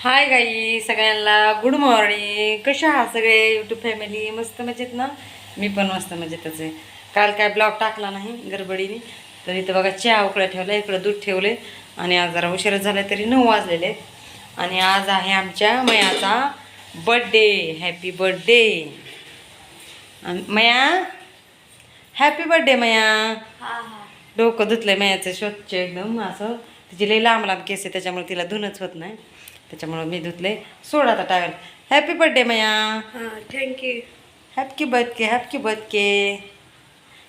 हाय गाई सगळ्यांना good morning कशा आहात सगळे? यूट्यूब फॅमिली मस्त मजेत ना? मी पण मस्त मजेतच आहे. काल काय ब्लॉग टाकला नाही गडबडीने. तर इथं बघा चहा उकळा ठेवला इकडं दूध ठेवले आणि आज जरा उशीर झाला तरी नऊ वाजलेले आहेत. आणि आज आहे आमच्या मयाचा birthday happy birthday Maya happy birthday Maya. डोकं धुतलंय मयाचं स्वच्छ एकदम असं. तिची लई लांब लांब केस आहे त्याच्यामुळे तिला धुणंच होत नाही. त्याच्यामुळे मी धुतले सोड आता towel. Happy birthday Maya. Thank you हॅपकी बर्थके हॅपकी बर्थके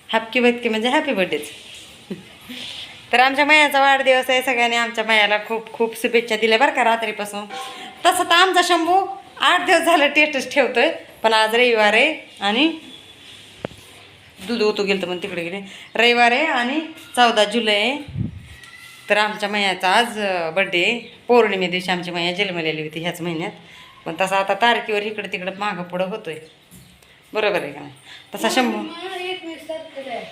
हॅपकी बर्थके म्हणजे हॅपी बर्थडेच तर आमच्या मयाचा वाढदिवस आहे सगळ्यांनी आमच्या मयाला खूप खूप शुभेच्छा दिल्या बरं का रात्रीपासून. तसं तर आमचा शंभू आठ दिवस झालं टेस्टच ठेवतोय पण आज रविवार आहे आणि दूध ओतू गेलं तर मग तिकडे गेले. रविवार आहे आणि चौदा जुलै आहे. तर आमच्या मैयाचा आज बड्डे पौर्णिमे दिवशी आमची मैया जन्मलेली होती ह्याच महिन्यात. पण तसा आता तारखेवर इकडं तिकडं मागं पुढं होतोय. बरोबर आहे का नाही? तसा शंभू एकवीस तारखेला आहे.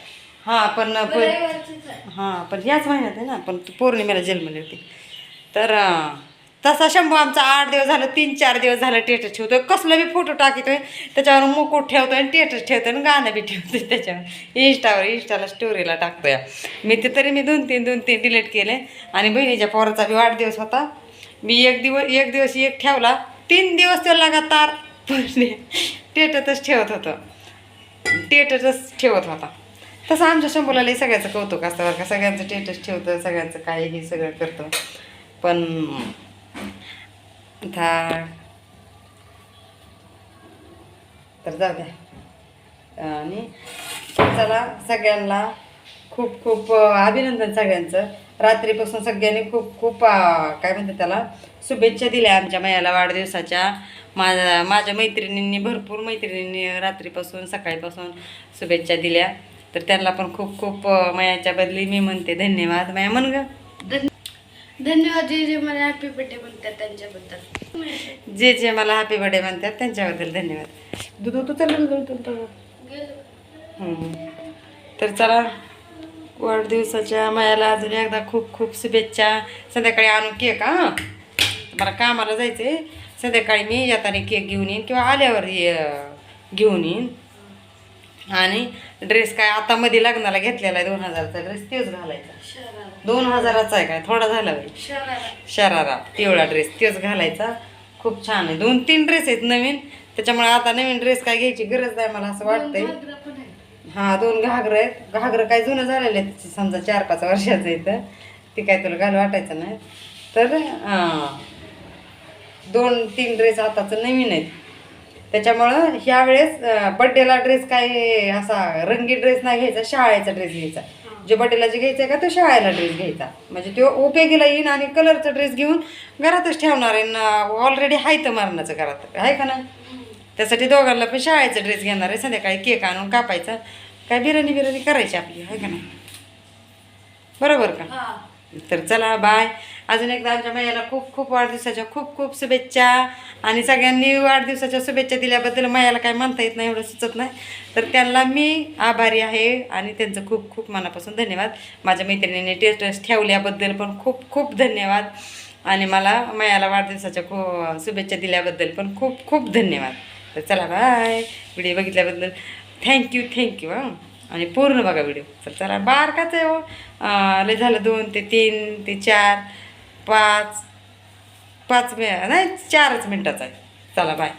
हां पण. हां पण ह्याच महिन्यात आहे ना पण पौर्णिमेला जन्मली होती. तर तसा शंभू आमचा आठ दिवस झालं तीन चार दिवस झालं टेटस ठेवतोय. कसलं बी फोटो टाकतोय त्याच्यावर मुकुट ठेवतोय आणि टेटस ठेवतोय आणि गाणं बी ठेवतोय त्याच्यावर. इंस्टावर इंस्टाला स्टोरीला टाकतोय. मी ते तरी मी दोन तीन दोन तीन डिलीट केले. आणि बहिणीच्या पोराचा बी वाढदिवस होता. मी एक दिवस एक दिवस एक ठेवला. तीन दिवस तो लगातार टेटतच ठेवत होतं. टेटरच ठेवत होता. तसं आमच्या शंभूला लई सगळ्याचं कौतुक असतं बरं का. सगळ्यांचं टेटस ठेवतं सगळ्यांचं काय हे सगळं करतं पण थाळ तर जाऊ द्या आणि चला सगळ्यांना खूप खूप अभिनंदन सगळ्यांचं. रात्रीपासून सगळ्यांनी खूप खूप काय म्हणतात त्याला? शुभेच्छा दिल्या आमच्या मयाला वाढदिवसाच्या. माझ्या माझ्या मैत्रिणींनी भरपूर मैत्रिणींनी रात्रीपासून सकाळीपासून शुभेच्छा दिल्या. तर त्यांना पण खूप खूप मयाच्या बदली मी म्हणते. धन्यवाद. मया म्हण ग. धन- धन्यवाद जे जे मला हॅपी बर्थडे म्हणतात त्यांच्याबद्दल. जे जे मला हॅपी बर्थडे म्हणतात त्यांच्याबद्दल धन्यवाद. दूध तू चाललं. तर चला वाढदिवसाच्या मायाला अजून एकदा खूप खूप शुभेच्छा. संध्याकाळी आणू केक हा. मला कामाला जायचं आहे संध्याकाळी मी येताना केक घेऊन येईन किंवा आल्यावर ये- घेऊन येईन. आणि ड्रेस काय आता मध्ये लग्नाला घेतलेला आहे दोन हजाराचा ड्रेस तेच घालायचा. दोन हजाराचा आहे काय? थोडा झाला बाई. शरारा. शरारा पिवळा ड्रेस तेच घालायचा. खूप छान आहे. दोन तीन ड्रेस आहेत नवीन. त्याच्यामुळे आता नवीन ड्रेस काय घ्यायची गरज नाही मला असं वाटतंय. हा दोन घागर आहेत. घागरं काय जुनं झालेलं आहे समजा चार पाच वर्षाचं आहे ते काय तुला घाल वाटायचं नाही. तर दोन तीन ड्रेस आताचं नवीन आहेत. त्याच्यामुळं ह्या वेळेस बड्डेला ड्रेस काय असा रंगी ड्रेस नाही घ्यायचा शाळेचा ड्रेस घ्यायचा. जो बड्डेला जे घ्यायचा आहे का तो शाळेला ड्रेस घ्यायचा. म्हणजे तो उपयोगीला येईन आणि कलरचा ड्रेस घेऊन घरातच ठेवणार आहे. ऑलरेडी आहे तर मारण्याचं घरात. आहे का नाही? त्यासाठी दोघांना पण शाळेचा ड्रेस घेणार आहे. संध्याकाळी केक आणून कापायचा. काय बिर्याणी बिर्याणी करायची आपली आहे का नाही? बरोबर का? हा. तर चला बाय अजून एकदा आमच्या मैयाला खूप खूप वाढदिवसाच्या खूप खूप शुभेच्छा. आणि सगळ्यांनी वाढदिवसाच्या शुभेच्छा दिल्याबद्दल मैयाला काय म्हणता येत नाही एवढं सुचत नाही. तर त्यांना मी आभारी आहे आणि त्यांचं खूप खूप मनापासून धन्यवाद. माझ्या मैत्रिणीने टेस्ट ठेवल्याबद्दल पण खूप खूप धन्यवाद. आणि मला मैयाला वाढदिवसाच्या खूप शुभेच्छा दिल्याबद्दल पण खूप खूप धन्यवाद. तर चला बाय व्हिडिओ बघितल्याबद्दल. थँक्यू थँक्यू हां. आणि पूर्ण बघा व्हिडिओ तर चला बारकाच आहे हो. लय झालं दोन ते तीन ते चार पाच पाच मि नाही चारच मिनटाचा आहे. चला बाय